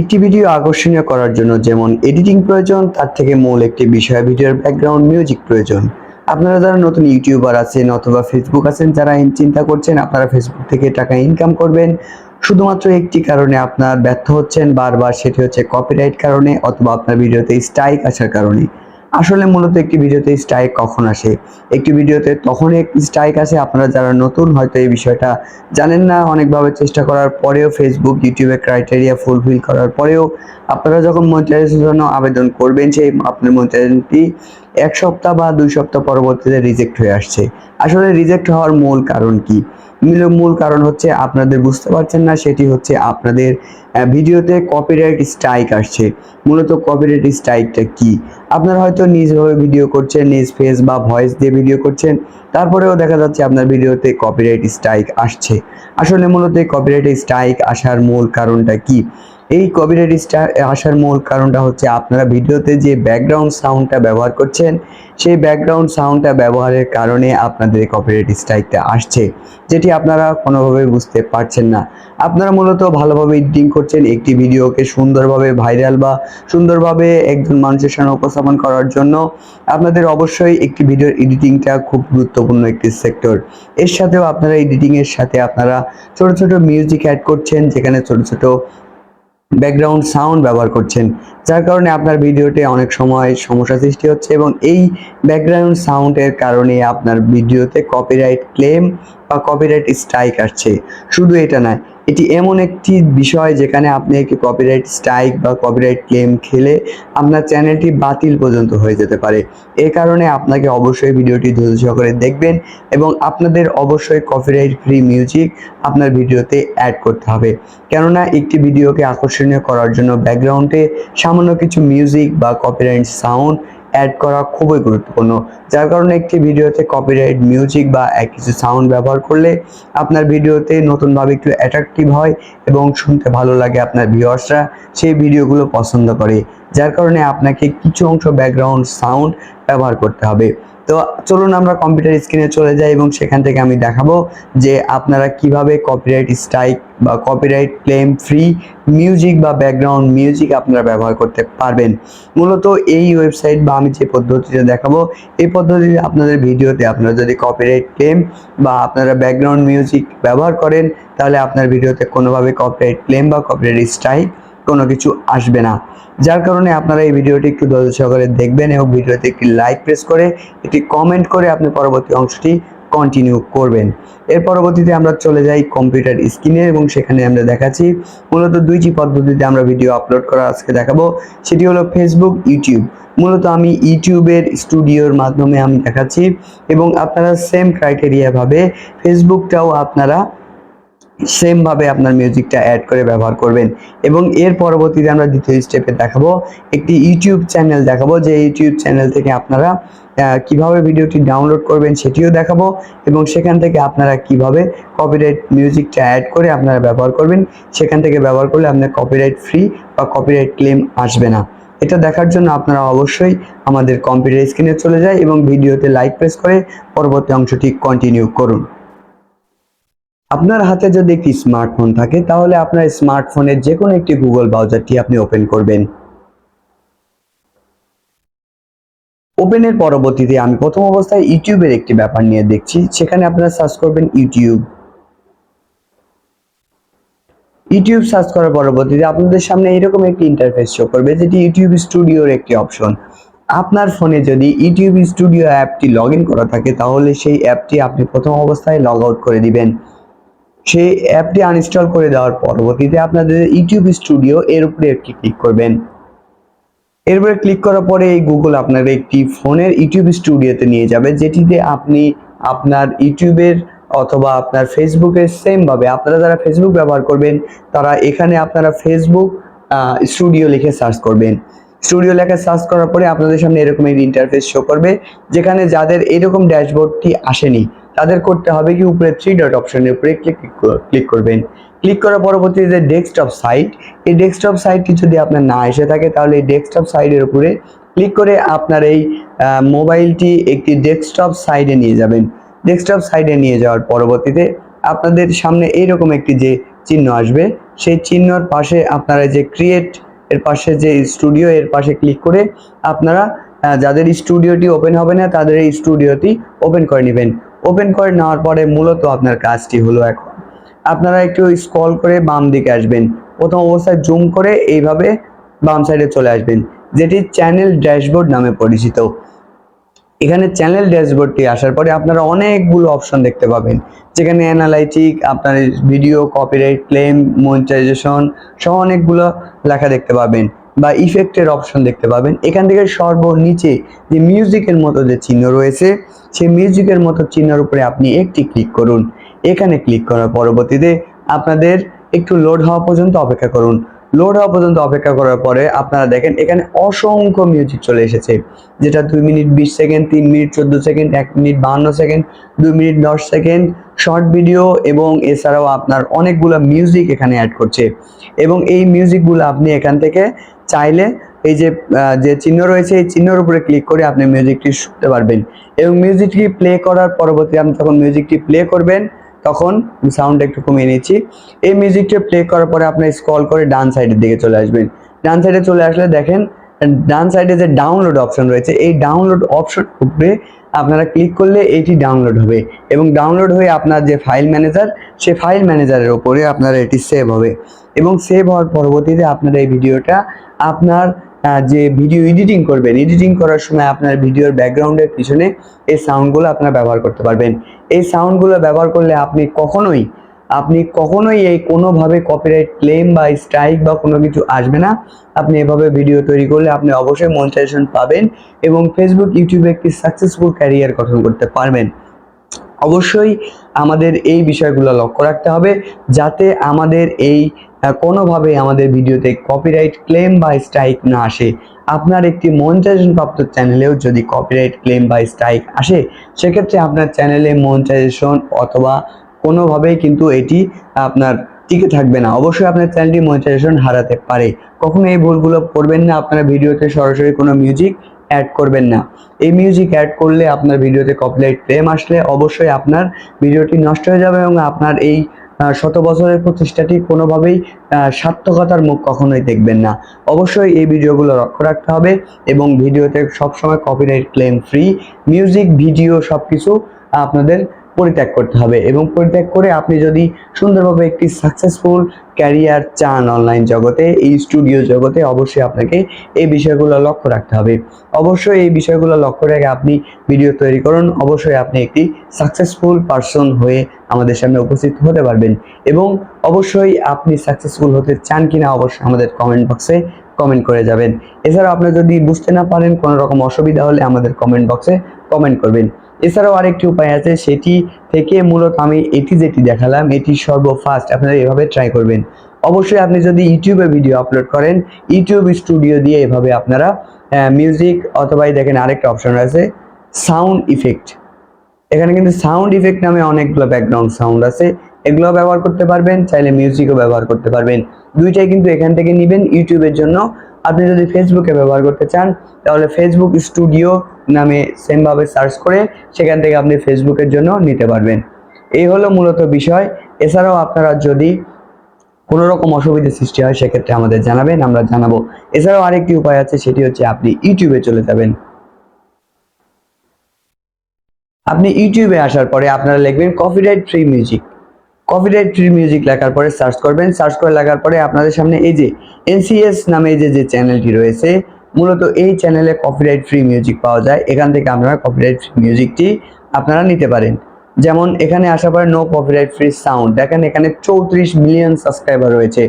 একটি ভিডিও আকর্ষণীয় করার জন্য যেমন এডিটিং প্রয়োজন, তার থেকে মূল একটি বিষয় ভিডিওর ব্যাকগ্রাউন্ড মিউজিক প্রয়োজন। আপনারা যারা নতুন ইউটিউবার আছেন অথবা ফেসবুক আছেন, যারা চিন্তা করছেন, আপনারা ফেসবুক থেকে টাকা ইনকাম করবেন। শুধুমাত্র একটি কারণে আপনার ব্যর্থ হচ্ছেন বারবার, সেটি হচ্ছে কপিরাইট কারণে অথবা আপনার ভিডিওতে স্ট্রাইক আসার কারণে। আসলে মূলত একটি ভিডিওতে স্ট্রাইক কখন আসে? একটি ভিডিওতে তখন একটি স্ট্রাইক আসে। আপনারা যারা নতুন হয়তো এই বিষয়টা জানেন না, অনেকভাবে চেষ্টা করার পরেও ফেসবুক ইউটিউবে ক্রাইটেরিয়া ফুলফিল করার পরেও আপনারা যখন মনিটাইজেশনের জন্য আবেদন করবেন, সেই আপনার মনিটাইজেশনটি এক সপ্তাহ বা দুই সপ্তাহ পরবর্তীতে রিজেক্ট হয়ে আসছে। আসলে রিজেক্ট হওয়ার মূল কারণ কি? মূল কারণ হচ্ছে আপনাদের বুঝতে পারছেন না, সেটি হচ্ছে আপনাদের ভিডিওতে কপিরাইট স্ট্রাইক আসছে। মূলত কপিরাইট স্ট্রাইকটা কি? আপনারা হয়তো নিজভাবে ভিডিও করছেন, নিজ ফেস বা ভয়েস দিয়ে ভিডিও করছেন, তারপরেও দেখা যাচ্ছে আপনার ভিডিওতে কপিরাইট স্ট্রাইক আসছে। আসলে মূলত কপিরাইট স্ট্রাইক আসার মূল কারণটা কি? এই কপিরাইট আসার মূল কারণটা হচ্ছে আপনারা ভিডিওতে যে ব্যাকগ্রাউন্ড সাউন্ডটা ব্যবহার করছেন, সেই ব্যাকগ্রাউন্ড সাউন্ডটা ব্যবহারের কারণে আপনাদের কপিরাইট স্ট্রাইকটা আসছে, যেটি আপনারা কোনোভাবে বুঝতে পারছেন না। আপনারা মূলত ভালোভাবে এডিটিং করছেন, একটি ভিডিওকে সুন্দরভাবে ভাইরাল বা সুন্দরভাবে একজন মানুষের সামনে উপস্থাপন করার জন্য আপনাদের অবশ্যই একটি ভিডিওর এডিটিংটা খুব গুরুত্বপূর্ণ একটি সেক্টর এর সাথেও আপনারা এডিটিং এর সাথে আপনারা ছোট ছোট মিউজিক অ্যাড করছেন, যেখানে ছোট ছোট ব্যাকগ্রাউন্ড সাউন্ড ব্যবহার করছেন, যার কারণে আপনার ভিডিওতে অনেক সময় সমস্যা সৃষ্টি হচ্ছে এবং এই ব্যাকগ্রাউন্ড সাউন্ডের কারণে আপনার ভিডিওতে কপিরাইট ক্লেম বা কপিরাইট স্ট্রাইক আসছে। শুধু এটা নয়, এটি এমন একটি বিষয় যেখানে আপনি একটি কপিরাইট স্ট্রাইক বা কপিরাইট ক্লেম খেলে আপনার চ্যানেলটি বাতিল পর্যন্ত হয়ে যেতে পারে। এ কারণে আপনাকে অবশ্যই ভিডিওটি ধৈর্য সহকারে দেখবেন এবং আপনাদের অবশ্যই কপিরাইট ফ্রি মিউজিক আপনার ভিডিওতে অ্যাড করতে হবে। কেননা একটি ভিডিওকে আকর্ষণীয় করার জন্য ব্যাকগ্রাউন্ডে সামান্য কিছু মিউজিক বা কপিরাইট সাউন্ড অ্যাড করা খুবই গুরুত্বপূর্ণ। যার কারণে একটি ভিডিওতে কপিরাইট মিউজিক বা এক কিছু সাউন্ড ব্যবহার করলে আপনার ভিডিওতে নতুনভাবে একটু অ্যাট্রাকটিভ হয় এবং শুনতে ভালো লাগে আপনার ভিউয়ার্সরা সেই ভিডিওগুলো পছন্দ করে। যার কারণে আপনাকে কিছু অংশ ব্যাকগ্রাউন্ড সাউন্ড ব্যবহার করতে হবে। তো চলুন আমরা কম্পিউটার স্ক্রিনে চলে যাই এবং সেখান থেকে আমি দেখাবো যে আপনারা কীভাবে কপিরাইট স্ট্রাইক বা কপিরাইট ক্লেম ফ্রি মিউজিক বা ব্যাকগ্রাউন্ড মিউজিক আপনারা ব্যবহার করতে পারবেন। মূলত এই ওয়েবসাইট বা আমি যে পদ্ধতিটা দেখাবো, এই পদ্ধতিতে আপনাদের ভিডিওতে আপনারা যদি কপিরাইট ক্লেম বা আপনারা ব্যাকগ্রাউন্ড মিউজিক ব্যবহার করেন, তাহলে আপনার ভিডিওতে কোনোভাবে কপিরাইট ক্লেম বা কপিরাইট স্ট্রাইক কোনো কিছু আসবে না। যার কারণে আপনারা এই ভিডিওটি একটু ধৈর্য সহকারে দেখবেন এবং ভিডিওতে একটি লাইক প্রেস করে, একটি কমেন্ট করে আপনি পরবর্তী অংশটি কন্টিনিউ করবেন। এর পরবর্তীতে আমরা চলে যাই কম্পিউটার স্ক্রিনে এবং সেখানে আমরা দেখাচ্ছি মূলত দুইটি পদ্ধতিতে আমরা ভিডিও আপলোড করা আজকে দেখাবো। সেটি হলো ফেসবুক ইউটিউব মূলত আমি ইউটিউবের স্টুডিওর মাধ্যমে আমি দেখাচ্ছি এবং আপনারা সেম ক্রাইটেরিয়া ভাবে ফেসবুকটাও আপনারা সেম ভাবে আপনার মিউজিকটা অ্যাড করে ব্যবহার করবেন। এবং এর পরবর্তীতে আমরা দ্বিতীয় স্টেপে দেখাবো। একটি ইউটিউব চ্যানেল দেখাবো, যে ইউটিউব চ্যানেল থেকে আপনারা কীভাবে ভিডিওটি ডাউনলোড করবেন সেটিও দেখাবো এবং সেখান থেকে আপনারা কীভাবে কপিরাইট মিউজিকটা অ্যাড করে আপনারা ব্যবহার করবেন, সেখান থেকে ব্যবহার করলে আপনার কপিরাইট ফ্রি বা কপিরাইট ক্লেম আসবে না। এটা দেখার জন্য আপনারা অবশ্যই আমাদের কম্পিউটার স্ক্রিনে চলে যায় এবং ভিডিওতে লাইক প্রেস করে পরবর্তী অংশটি কন্টিনিউ করুন। আপনার হাতে যদি একটি স্মার্টফোন থাকে, তাহলে আপনার স্মার্টফোনের যে কোনো একটি গুগল ব্রাউজারটি আপনি ওপেন করবেন। ওপেনের পরবর্তীতে আমি প্রথম অবস্থায় ইউটিউবের একটি ব্যাপার নিয়ে দেখছি, সেখানে আপনারা সার্চ করবেন ইউটিউব। ইউটিউব সার্চ করার পরবর্তীতে আপনাদের সামনে এরকম একটি ইন্টারফেস শো করবে, যেটি ইউটিউব স্টুডিওর একটি অপশন আপনার ফোনে যদি ইউটিউব স্টুডিও অ্যাপটি লগ করা থাকে, তাহলে সেই অ্যাপটি আপনি প্রথম অবস্থায় লগ আউট করে দিবেন। সেই অ্যাপটি আনইনস্টল করে দেওয়ার পরবর্তীতে আপনাদের ইউটিউব স্টুডিও এর উপরে একটি ক্লিক করবেন। এরপরে ক্লিক করার পরে এই গুগল আপনার একটি ফোনের ইউটিউব স্টুডিওতে নিয়ে যাবে, যেটিতে আপনি আপনার ইউটিউবের অথবা আপনার ফেসবুকের সেম ভাবে আপনারা যারা ফেসবুক ব্যবহার করবেন, তারা এখানে আপনারা ফেসবুক স্টুডিও লিখে সার্চ করবেন। স্টুডিও লেখা সার্চ করার পরে আপনাদের সামনে এরকম একটি ইন্টারফেস শো করবে, যেখানে যাদের এরকম ড্যাশবোর্ডটি আসেনি তাদের করতে হবে কি উপরে থ্রি ডট অপশনের উপরে ক্লিক ক্লিক করবেন। ক্লিক করার পরবর্তীতে ডেস্কটপ সাইট এই ডেস্কটপ সাইটটি যদি আপনার না এসে থাকে, তাহলে এই ডেস্কটপ সাইটের উপরে ক্লিক করে আপনার এই মোবাইলটি একটি ডেস্কটপ সাইডে নিয়ে যাবেন। ডেস্কটপ সাইডে নিয়ে যাওয়ার পরবর্তীতে আপনাদের সামনে এইরকম একটি যে চিহ্ন আসবে, সেই চিহ্নর পাশে আপনারা যে ক্রিয়েট এর পাশে যে স্টুডিও এর পাশে ক্লিক করে আপনারা যাদের স্টুডিওটি ওপেন হবে না, তাদের এই স্টুডিওটি ওপেন করে নেবেন। ওপেন করে নেওয়ার পরে মূলত আপনার কাজটি হলো এখন। আপনারা একটু স্ক্রল করে বাম দিকে আসবেন। প্রথম অবস্থায় জুম করে এইভাবে বাম সাইডে চলে আসবেন, যেটি চ্যানেল ড্যাশবোর্ড নামে পরিচিত। এখানে চ্যানেল ড্যাশবোর্ডটি আসার পরে আপনারা অনেকগুলো অপশন দেখতে পাবেন, যেখানে অ্যানালাইটিক আপনার ভিডিও কপিরাইট ক্লেম মনিটাইজেশন সহ অনেকগুলো লেখা দেখতে পাবেন। বা ইফেক্টের অপশন দেখতে পাবেন। এখান থেকে সর্বনিচে যে মিউজিকের মতো যে চিহ্ন রয়েছে, সেই মিউজিকের মতো চিহ্নের উপরে আপনি একটি ক্লিক করুন। এখানে ক্লিক করার পরবর্তীতে আপনাদের একটু লোড হওয়া পর্যন্ত অপেক্ষা করুন। লোড হওয়া পর্যন্ত অপেক্ষা করার পরে আপনারা দেখেন এখানে অসংখ্য মিউজিক চলে এসেছে। যেটা দুই মিনিট বিশ সেকেন্ড, তিন মিনিট চোদ্দ সেকেন্ড, এক মিনিট বাহান্ন সেকেন্ড, দুই মিনিট দশ সেকেন্ড শর্ট ভিডিও এবং এছাড়াও আপনার অনেকগুলো মিউজিক এখানে অ্যাড করছে। এবং এই মিউজিকগুলো আপনি এখান থেকে চাইলে এই যে যে চিহ্ন রয়েছে, এই চিহ্নের উপরে ক্লিক করে আপনি মিউজিকটি শুনতে পারবেন। এবং মিউজিকটি প্লে করার পরবর্তী আপনি যখন মিউজিকটি প্লে করবেন তখন সাউন্ডটা একটু কমিয়ে নিচ্ছি। এই মিউজিকটা প্লে করার পরে আপনি স্ক্রল করে ডান সাইডের দিকে চলে আসবেন। ডান সাইডে চলে আসলে দেখেন, ডান সাইডে যে ডাউনলোড অপশন রয়েছে, এই ডাউনলোড অপশন উপরে আপনারা ক্লিক করলে এটি ডাউনলোড হবে এবং ডাউনলোড হয়ে আপনার যে ফাইল ম্যানেজার সে ফাইল ম্যানেজারের উপরে আপনার এটি সেভ হবে এবং সেভ হওয়ার পরবর্তীতে আপনারা এই ভিডিওটা আপনার যে ভিডিও এডিটিং করবেন এডিটিং করার সময় আপনার ভিডিওর ব্যাকগ্রাউন্ডের পিছনে এই সাউন্ডগুলো আপনারা ব্যবহার করতে পারবেন। এই সাউন্ডগুলো ব্যবহার করলে আপনি কখনোই আপনি কখনোই এই কোনোভাবে কপিরাইট ক্লেম বা স্ট্রাইক বা কোনো কিছু আসবে না। আপনি এভাবে ভিডিও তৈরি করলে আপনি অবশ্যই মনিটাইজেশন পাবেন এবং ফেসবুক ইউটিউবে একটি সাকসেসফুল ক্যারিয়ার গঠন করতে পারবেন। অবশ্যই আমাদের এই বিষয়গুলো লক্ষ্য রাখতে হবে যাতে আমাদের এই আহ, কোনোভাবে আমাদের ভিডিওতে কপিরাইট ক্লেম বা স্ট্রাইক না আসে। আপনার একটি মনিটাইজেশন প্রাপ্ত চ্যানেলেও যদি কপিরাইট ক্লেম বা স্ট্রাইক আসে সেক্ষেত্রে আপনার চ্যানেলে মনিটাইজেশন অথবা কোনোভাবেই কিন্তু এটি আপনার টিকে থাকবে না। অবশ্যই আপনার চ্যানেলটি মনিটাইজেশন হারাতে পারে। কখনো এই ভুলগুলো করবেন না আপনার ভিডিওতে সরাসরি কোনো মিউজিক অ্যাড করবেন না। এই মিউজিক অ্যাড করলে আপনার ভিডিওতে কপিরাইট ক্লেম আসলে অবশ্যই আপনার ভিডিওটি নষ্ট হয়ে যাবে এবং আপনার এই শত বছরের প্রতিষ্ঠাটি কোনোভাবেই সার্থকতার মুখ কখনোই দেখবেন না। অবশ্যই এই ভিডিওগুলো লক্ষ্য রাখতে হবে এবং ভিডিওতে সবসময় copyright claim free music video সব কিছু আপনাদের পরিত্যাগ করতে হবে এবং পরিত্যাগ করে আপনি যদি সুন্দরভাবে একটি সাকসেসফুল ক্যারিয়ার চান অনলাইন জগতে, এই স্টুডিও জগতে, অবশ্যই আপনাকে এই বিষয়গুলো লক্ষ্য রাখতে হবে। অবশ্যই এই বিষয়গুলো লক্ষ্য রেখে আপনি ভিডিও তৈরি করুন। অবশ্যই আপনি একটি সাকসেসফুল পারসন হয়ে আমাদের সামনে উপস্থিত হতে পারবেন এবং অবশ্যই আপনি সাকসেসফুল হতে চান কিনা অবশ্যই আমাদের কমেন্ট বক্সে কমেন্ট করে যাবেন। এছাড়াও আপনি যদি বুঝতে না পারেন কোনো রকম অসুবিধা হলে আমাদের কমেন্ট বক্সে কমেন্ট করবেন। এছাড়াও আরেকটি উপায় আছে, সেটি থেকে মূলত আমি এটি যেটি দেখালাম, এটি সর্বফাস্ট, আপনারা এভাবে ট্রাই করবেন। অবশ্যই আপনি যদি ইউটিউবে ভিডিও আপলোড করেন ইউটিউব স্টুডিও দিয়ে এভাবে আপনারা মিউজিক অথবা দেখেন আরেকটা অপশন আছে সাউন্ড ইফেক্ট এখানে কিন্তু সাউন্ড ইফেক্ট নামে অনেকগুলো ব্যাকগ্রাউন্ড সাউন্ড আছে এগুলো ব্যবহার করতে পারবেন, চাইলে মিউজিকও ব্যবহার করতে পারবেন। দুইটাই কিন্তু এখান থেকে নেবেন ইউটিউবের জন্য। আপনি যদি ফেসবুকে ব্যবহার করতে চান, তাহলে ফেসবুক স্টুডিও নামে সেমভাবে সার্চ করে সেখান থেকে আপনি ফেসবুকের জন্য নিতে পারবেন। এই হলো মূলত বিষয়। এছাড়াও আপনারা যদি কোনো রকম অসুবিধা সৃষ্টি হয়, সেক্ষেত্রে আমাদের জানাবেন, আমরা জানাব। এছাড়াও আরেকটি উপায় আছে, সেটি হচ্ছে আপনি ইউটিউবে চলে যাবেন। আপনি ইউটিউবে আসার পরে আপনারা লিখবেন copyright free music copyright free music লেখার পরে সার্চ করবেন। সার্চ করে লেখার পরে আপনাদের সামনে এই যে এনসিএস নামে যে যে চ্যানেলটি রয়েছে মূলত এই চ্যানেলে কপিরাইট ফ্রি মিউজিক পাওয়া যায়। এখান থেকে আপনারা কপিরাইট ফ্রি মিউজিকটি আপনারা নিতে পারেন। যেমন এখানে আসার পরে নো কপিরাইট ফ্রি সাউন্ড দেখেন এখানে চৌত্রিশ মিলিয়ন সাবস্ক্রাইবার রয়েছে।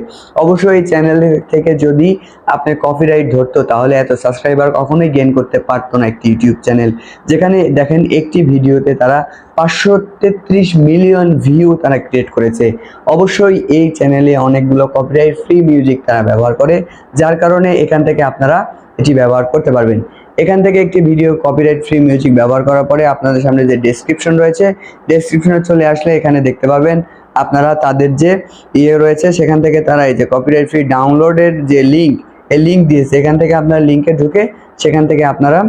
অবশ্যই এই চ্যানেল থেকে যদি আপনি কপিরাইট ধরতো, তাহলে এত সাবস্ক্রাইবার কখনোই গেন করতে পারতো না একটি ইউটিউব চ্যানেল যেখানে দেখেন একটি ভিডিওতে তারা পাঁচশো তেত্রিশ মিলিয়ন ভিউ তারা ক্রিয়েট করেছে। অবশ্যই এই চ্যানেলে অনেকগুলো কপিরাইট ফ্রি মিউজিক তারা ব্যবহার করে, যার কারণে এখান থেকে আপনারা এটি ব্যবহার করতে পারবেন। এখান থেকে একটি ভিডিও কপিরাইট ফ্রি মিউজিক ব্যবহার করার পরে আপনাদের সামনে যে ডেসক্রিপশন রয়েছে ডেসক্রিপশনে চলে আসলে এখানে দেখতে পাবেন আপনারা তাদের যে ইয়ে রয়েছে, সেখান থেকে তারা এই যে কপিরাইট ফ্রি ডাউনলোডের যে লিঙ্ক এই লিঙ্ক দিয়েছে এখান থেকে আপনারা লিঙ্কে ঢুকে সেখান থেকে আপনারা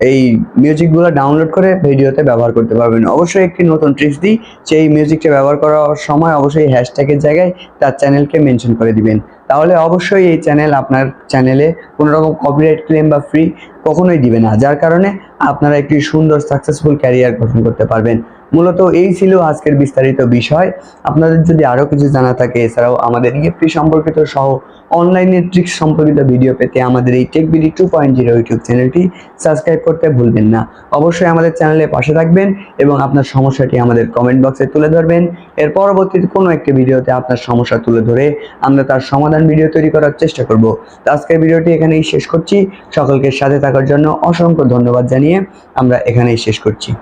এই মিউজিকগুলো ডাউনলোড করে ভিডিওতে ব্যবহার করতে পারবেন। অবশ্যই একটি নতুন ট্রিক্স দিই সেই মিউজিকটা ব্যবহার করার সময় অবশ্যই হ্যাশট্যাগের জায়গায় তার চ্যানেলকে মেনশন করে দিবেন। তাহলে অবশ্যই এই চ্যানেল আপনার চ্যানেলে কোনো রকম কপিরাইট ক্লেম বা ফ্রি কখনোই দিবে না, যার কারণে আপনারা একটি সুন্দর সাকসেসফুল ক্যারিয়ার গঠন করতে পারবেন। মূলত এই ছিল আজকের বিস্তারিত বিষয়। আপনাদের যদি আরও কিছু জানা থাকে, এছাড়াও আমাদের ইএফটি সম্পর্কিত সহ অনলাইনে ট্রিক্স সম্পর্কিত ভিডিও পেতে আমাদের এই tech BD two point zero YouTube চ্যানেলটি সাবস্ক্রাইব করতে ভুলবেন না। অবশ্যই আমাদের চ্যানেলে পাশে থাকবেন এবং আপনার সমস্যাটি আমাদের কমেন্ট বক্সে তুলে ধরবেন। এর পরবর্তীতে কোনো একটি ভিডিওতে আপনার সমস্যা তুলে ধরে আমরা তার সমাধান ভিডিও তৈরি করার চেষ্টা করব। তো আজকের ভিডিওটি এখানেই শেষ করছি। সকলকে সাথে থাকার জন্য অসংখ্য ধন্যবাদ জানিয়ে আমরা এখানেই শেষ করছি।